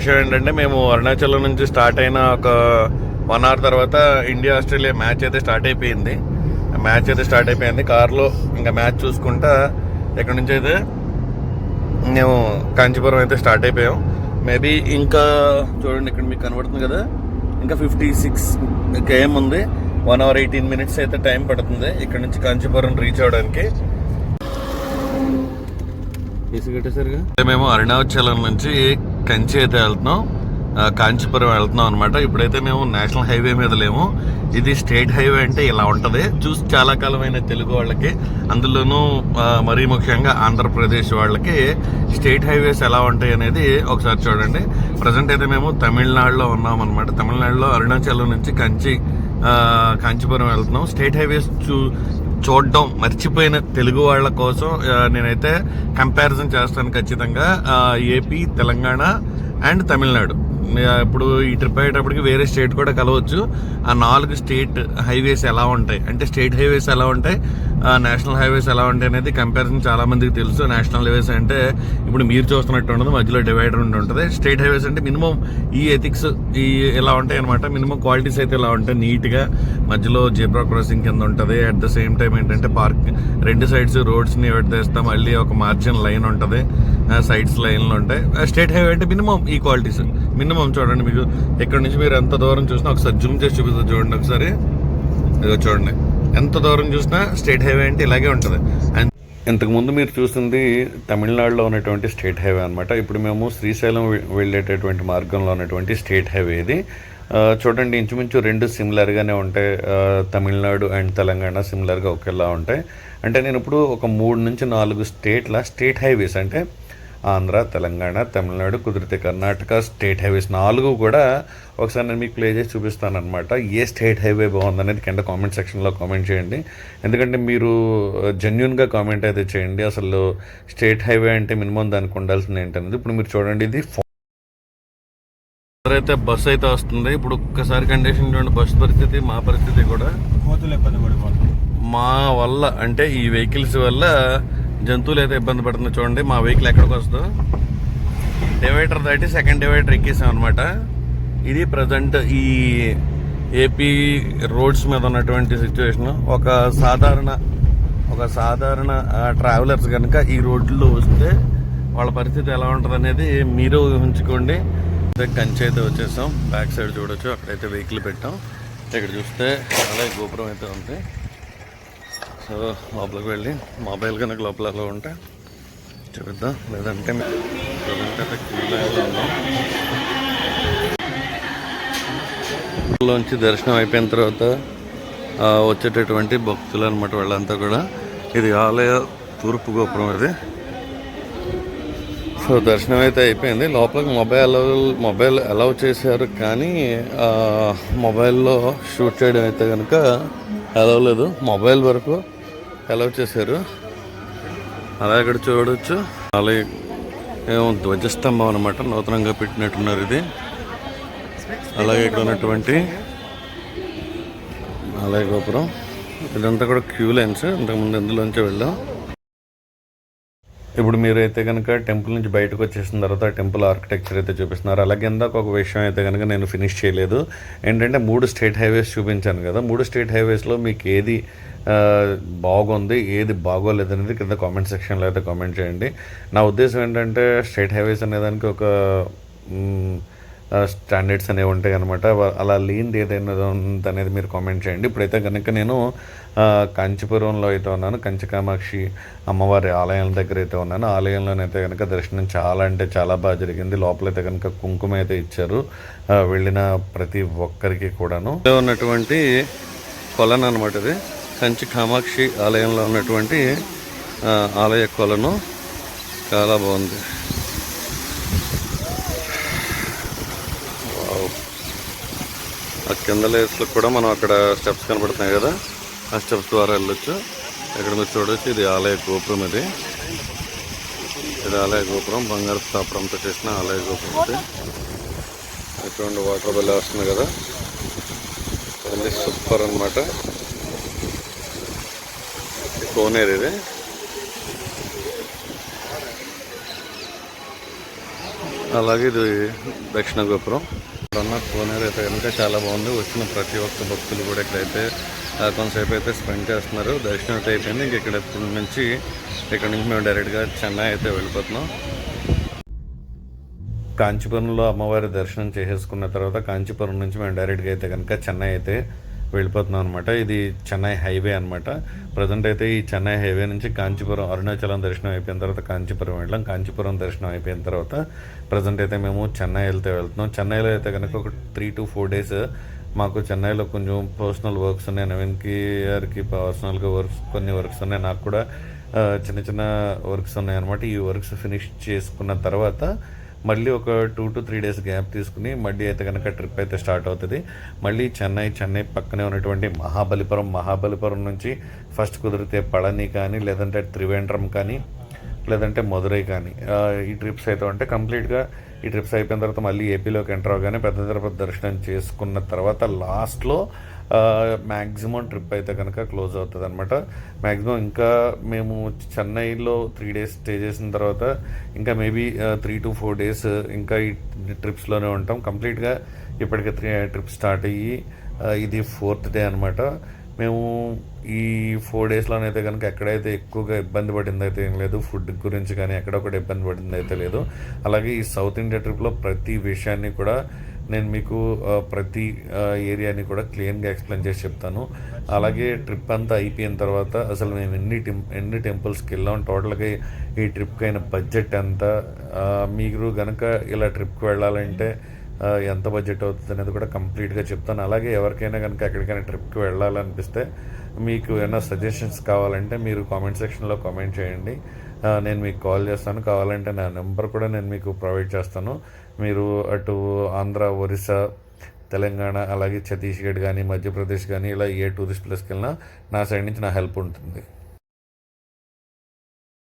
విషయం ఏంటంటే మేము అరుణాచలం నుంచి స్టార్ట్ అయిన ఒక వన్ అవర్ తర్వాత ఇండియా ఆస్ట్రేలియా మ్యాచ్ అయితే స్టార్ట్ అయిపోయింది. మ్యాచ్ అయితే స్టార్ట్ అయిపోయింది. కార్లో ఇంకా మ్యాచ్ చూసుకుంటా ఎక్కడి నుంచి అయితే మేము కాంచీపురం అయితే స్టార్ట్ అయిపోయాం. మేబీ ఇంకా చూడండి ఇక్కడ మీకు కనబడుతుంది కదా. ఇంకా ఫిఫ్టీ సిక్స్ కేఎం ఉంది. వన్ అవర్ ఎయిటీన్ మినిట్స్ అయితే టైం పడుతుంది ఇక్కడ నుంచి కాంచీపురం రీచ్ అవడానికి. మేము అరుణాచలం నుంచి కంచి అయితే వెళ్తున్నాం. కాంచీపురం వెళ్తున్నాం అనమాట ఇప్పుడైతే మేము నేషనల్ హైవే మీద లేము. ఇది స్టేట్ హైవే అంటే ఇలా ఉంటుంది. చూసి చాలా కాలమైన తెలుగు వాళ్ళకి. అందులోనూ మరీ ముఖ్యంగా ఆంధ్రప్రదేశ్ వాళ్ళకి స్టేట్ హైవేస్ ఎలా ఉంటాయి అనేది ఒకసారి చూడండి. ప్రజెంట్ అయితే మేము తమిళనాడులో ఉన్నాం అనమాట తమిళనాడులో అరుణాచలం నుంచి కంచి కాంచీపురం వెళ్తున్నాం. స్టేట్ హైవేస్ చూ చూడడం మర్చిపోయిన తెలుగు వాళ్ళ కోసం నేనైతే కంపారిజన్ చేస్తాను ఖచ్చితంగా. AP Telangana and Tamil Nadu. ఇప్పుడు ఈ ట్రిప్ అయ్యేటప్పటికి వేరే స్టేట్ కూడా కలవచ్చు. ఆ నాలుగు స్టేట్ హైవేస్ ఎలా ఉంటాయి? అంటే స్టేట్ హైవేస్ ఎలా ఉంటాయి? నేషనల్ హైవేస్ ఎలా ఉంటాయి అనేది కంపారిజన్ చాలా మందికి తెలుసు. నేషనల్ హైవేస్ అంటే ఇప్పుడు మీరు చూస్తున్నట్టు ఉండదు మధ్యలో డివైడర్ ఉండి ఉంటుంది. స్టేట్ హైవేస్ అంటే మినిమం ఈ ఎథిక్స్ ఈ ఇలా ఉంటాయి అనమాట మినిమం క్వాలిటీస్ అయితే ఇలా ఉంటాయి నీట్గా. మధ్యలో జీబ్రా క్రాసింగ్ కింద ఉంటుంది. అట్ ద సేమ్ టైం ఏంటంటే పార్క్ రెండు సైడ్స్ రోడ్స్ని పెట్టేస్తాం మళ్ళీ ఒక మార్జిన్ లైన్ ఉంటుంది. సైడ్స్ లైన్లు ఉంటాయి. స్టేట్ హైవే అంటే మినిమం ఈ క్వాలిటీస్ మినిమం చూడండి మీకు. ఇక్కడ నుంచి మీరు ఎంత దూరం చూసినా ఒకసారి జూమ్ చేసి చూపిస్తారు చూడండి ఒకసారి. ఇదిగో చూడండి. ఎంత దూరం చూసినా స్టేట్ హైవే అంటే ఇలాగే ఉంటుంది. అండ్ ఇంతకుముందు మీరు చూసింది తమిళనాడులో ఉన్నటువంటి స్టేట్ హైవే అనమాట ఇప్పుడు మేము శ్రీశైలం వెళ్ళేటటువంటి మార్గంలో ఉన్నటువంటి స్టేట్ హైవే ఇది. చూడండి ఇంచుమించు రెండు సిమిలర్గానే ఉంటాయి. తమిళనాడు అండ్ తెలంగాణ సిమిలర్గా ఒకేలా ఉంటాయి. అంటే నేను ఇప్పుడు ఒక మూడు నుంచి నాలుగు స్టేట్ల స్టేట్ హైవేస్ అంటే ఆంధ్ర తెలంగాణ తమిళనాడు కుదిరితే కర్ణాటక స్టేట్ హైవేస్ నాలుగు కూడా ఒకసారి నేను మీకు ప్లే చేసి చూపిస్తాను అనమాట ఏ స్టేట్ హైవే బాగుందనేది కింద కామెంట్ సెక్షన్లో కామెంట్ చేయండి. ఎందుకంటే మీరు జెన్యున్గా కామెంట్ అయితే చేయండి. అసలు స్టేట్ హైవే అంటే మినిమం దానికి ఉండాల్సింది ఏంటనేది ఇప్పుడు మీరు చూడండి. ఇది అయితే బస్సు అయితే వస్తుంది. ఇప్పుడు ఒక్కసారి కండిషన్ చూడండి. బస్సు పరిస్థితి మా పరిస్థితి కూడా మా వల్ల అంటే ఈ వెహికల్స్ వల్ల జంతువులు అయితే ఇబ్బంది పడుతుందో చూడండి. మా వెహికల్ ఎక్కడికి వస్తుందో. డివైడర్ దాటి సెకండ్ డివైడర్ ఎక్కేసాం అనమాట ఇది ప్రజెంట్ ఈ ఏపీ రోడ్స్ మీద ఉన్నటువంటి సిచ్యువేషన్ ఒక సాధారణ ఒక సాధారణ ట్రావెలర్స్ కనుక ఈ రోడ్లో వస్తే వాళ్ళ పరిస్థితి ఎలా ఉంటుంది అనేది మీరు ఊహించుకోండి. అయితే కంచి అయితే వచ్చేసాం. బ్యాక్ సైడ్ చూడొచ్చు. అక్కడైతే వెహికల్ పెట్టాం. ఇక్కడ చూస్తే అలాగే గోపురం అయితే ఉంది. సో లోపలికి వెళ్ళి మొబైల్ కనుక లోపల అలా ఉంటే చూపిద్దాం. లేదంటే ప్రజెంట్ లోంచి దర్శనం అయిపోయిన తర్వాత వచ్చేటటువంటి భక్తులు అనమాట వాళ్ళంతా కూడా. ఇది ఆలయ తూర్పు గోపురం ఇది. సో దర్శనం అయితే అయిపోయింది. లోపలికి మొబైల్ మొబైల్ అలౌ చేశారు కానీ మొబైల్లో షూట్ చేయడం అయితే కనుక అలవ్ లేదు. మొబైల్ వరకు అలౌ చేశారు. అలా ఇక్కడ చూడొచ్చు. అలాగే ఏమో ధ్వజస్తంభం అనమాట నూతనంగా పెట్టినట్టున్నారు ఇది. అలాగే ఇక్కడ ఉన్నటువంటి ఆలయ గోపురం. ఇదంతా కూడా క్యూ లైన్స్ ఇంతకుముందు ఇందులోంచి వెళ్ళాం. ఇప్పుడు మీరైతే కనుక టెంపుల్ నుంచి బయటకు వచ్చేసిన తర్వాత టెంపుల్ ఆర్కిటెక్చర్ అయితే చూపిస్తున్నారు. అలాగే ఇందాక ఒక విషయం అయితే కనుక నేను ఫినిష్ చేయలేదు. ఏంటంటే మూడు స్టేట్ హైవేస్ చూపించాను కదా. మూడు స్టేట్ హైవేస్లో మీకు ఏది బాగుంది ఏది బాగోలేదు అనేది కింద కామెంట్ సెక్షన్లో అయితే కామెంట్ చేయండి. నా ఉద్దేశం ఏంటంటే స్టేట్ హైవేస్ అనేదానికి ఒక స్టాండర్డ్స్ అనేవి ఉంటాయి అనమాట అలా లేనిది ఏదైనా ఉంది అనేది మీరు కామెంట్ చేయండి. ఇప్పుడైతే కనుక నేను కాంచీపురంలో అయితే ఉన్నాను. కంచి కామాక్షి అమ్మవారి ఆలయం దగ్గర అయితే ఉన్నాను. ఆలయంలోనైతే కనుక దర్శనం చాలా అంటే చాలా బాగా జరిగింది. లోపలైతే కనుక కుంకుమ అయితే ఇచ్చారు. వెళ్ళిన ప్రతి ఒక్కరికి కూడాను. ఉన్నటువంటి కొలను అనమాట ఇది. కంచి కామాక్షి ఆలయంలో ఉన్నటువంటి ఆలయ కొలను. చాలా బాగుంది. ఆ కింద లేస్లో కూడా మనం అక్కడ స్టెప్స్ కనబడుతున్నాయి కదా? ఆ స్టెప్స్ ద్వారా వెళ్ళొచ్చు. ఇక్కడ మీరు చూడొచ్చు ఇది ఆలయ గోపురం ఇది. ఇది ఆలయ గోపురం బంగారు స్థాపనంతో చేసిన ఆలయ గోపురం ఇది. ఎటువంటి వాటర్ బిల్ వస్తుంది కదా? అది సూపర్ అనమాట కోనేరు ఇది. అలాగే ఇది దక్షిణ గోపురం. ఇక్కడున్న కోనేరు అయితే కనుక చాలా బాగుంది. వచ్చిన ప్రతి ఒక్క భక్తులు కూడా ఇక్కడైతే కొంతసేపు అయితే స్పెండ్ చేస్తున్నారు. దర్శనం అయితే అయిపోయింది. ఇంక ఇక్కడ నుంచి ఇక్కడ నుంచి మేము డైరెక్ట్గా చెన్నై అయితే వెళ్ళిపోతున్నాం. కాంచీపురంలో అమ్మవారి దర్శనం చేసేసుకున్న తర్వాత కాంచీపురం నుంచి మేము డైరెక్ట్గా అయితే కనుక చెన్నై అయితే వెళ్ళిపోతున్నాం అనమాట ఇది చెన్నై హైవే అనమాట ప్రజెంట్ అయితే ఈ చెన్నై హైవే నుంచి కాంచీపురం అరుణాచలం దర్శనం అయిపోయిన తర్వాత కాంచీపురం వెళ్ళాం. కాంచీపురం దర్శనం అయిపోయిన తర్వాత ప్రజెంట్ అయితే మేము చెన్నై వెళ్తే వెళ్తున్నాం. చెన్నైలో అయితే కనుక ఒక త్రీ టు ఫోర్ డేస్ మాకు చెన్నైలో కొంచెం పర్సనల్ వర్క్స్ ఉన్నాయి. నవీన్కి గారికి పర్సనల్గా వర్క్స్ కొన్ని వర్క్స్ ఉన్నాయి. నాకు కూడా చిన్న చిన్న వర్క్స్ ఉన్నాయి అనమాట ఈ వర్క్స్ ఫినిష్ చేసుకున్న తర్వాత మళ్ళీ ఒక two to three days gap తీసుకుని మళ్ళీ అయితే కనుక ట్రిప్ అయితే స్టార్ట్ అవుతుంది. మళ్ళీ చెన్నై చెన్నై పక్కనే ఉన్నటువంటి మహాబలిపురం మహాబలిపురం నుంచి ఫస్ట్ కుదిరితే పళని కానీ లేదంటే త్రివేంద్రం కానీ లేదంటే మధురై కానీ ఈ ట్రిప్స్ అయితే ఉంటే కంప్లీట్గా ఈ ట్రిప్స్ అయిపోయిన తర్వాత మళ్ళీ ఏపీలోకి ఎంటర్ అవగానే పెద్ద తిరుపతి దర్శనం చేసుకున్న తర్వాత లాస్ట్లో మ్యాక్సిమం ట్రిప్ అయితే కనుక క్లోజ్ అవుతుంది అనమాట మ్యాక్సిమం ఇంకా మేము చెన్నైలో త్రీ డేస్ స్టే చేసిన తర్వాత ఇంకా maybe three to four days ఇంకా ఈ ట్రిప్స్లోనే ఉంటాం. కంప్లీట్గా ఇప్పటికే త్రీ ట్రిప్ స్టార్ట్ అయ్యి ఇది ఫోర్త్ డే అనమాట మేము ఈ ఫోర్ డేస్లోనైతే కనుక ఎక్కడైతే ఎక్కువగా ఇబ్బంది పడింది అయితే ఏం లేదు ఫుడ్ గురించి కానీ ఎక్కడ ఒకటి ఇబ్బంది పడింది అయితే లేదు. అలాగే ఈ సౌత్ ఇండియా ట్రిప్లో ప్రతి విషయాన్ని కూడా నేను మీకు ప్రతి ఏరియాని కూడా క్లియర్గా ఎక్స్ప్లెయిన్ చేసి చెప్తాను. అలాగే ట్రిప్ అంతా అయిపోయిన తర్వాత అసలు మేము ఎన్ని టెం ఎన్ని టెంపుల్స్కి వెళ్ళాం టోటల్గా ఈ ట్రిప్కి అయిన బడ్జెట్ ఎంత? మీరు కనుక ఇలా ట్రిప్కి వెళ్ళాలంటే ఎంత బడ్జెట్ అవుతుంది అనేది కూడా కంప్లీట్గా చెప్తాను. అలాగే ఎవరికైనా కనుక ఎక్కడికైనా ట్రిప్కి వెళ్ళాలనిపిస్తే మీకు ఏమైనా సజెషన్స్ కావాలంటే మీరు కామెంట్ సెక్షన్లో కామెంట్ చేయండి. నేను మీకు కాల్ చేస్తాను. కావాలంటే నా నెంబర్ కూడా నేను మీకు ప్రొవైడ్ చేస్తాను. మీరు అటు ఆంధ్ర ఒరిస్సా తెలంగాణ అలాగే ఛత్తీస్గఢ్ కానీ మధ్యప్రదేశ్ కానీ ఇలా ఏ టూరిస్ట్ ప్లేస్కి వెళ్ళినా నా సైడ్ నుంచి నా హెల్ప్ ఉంటుంది.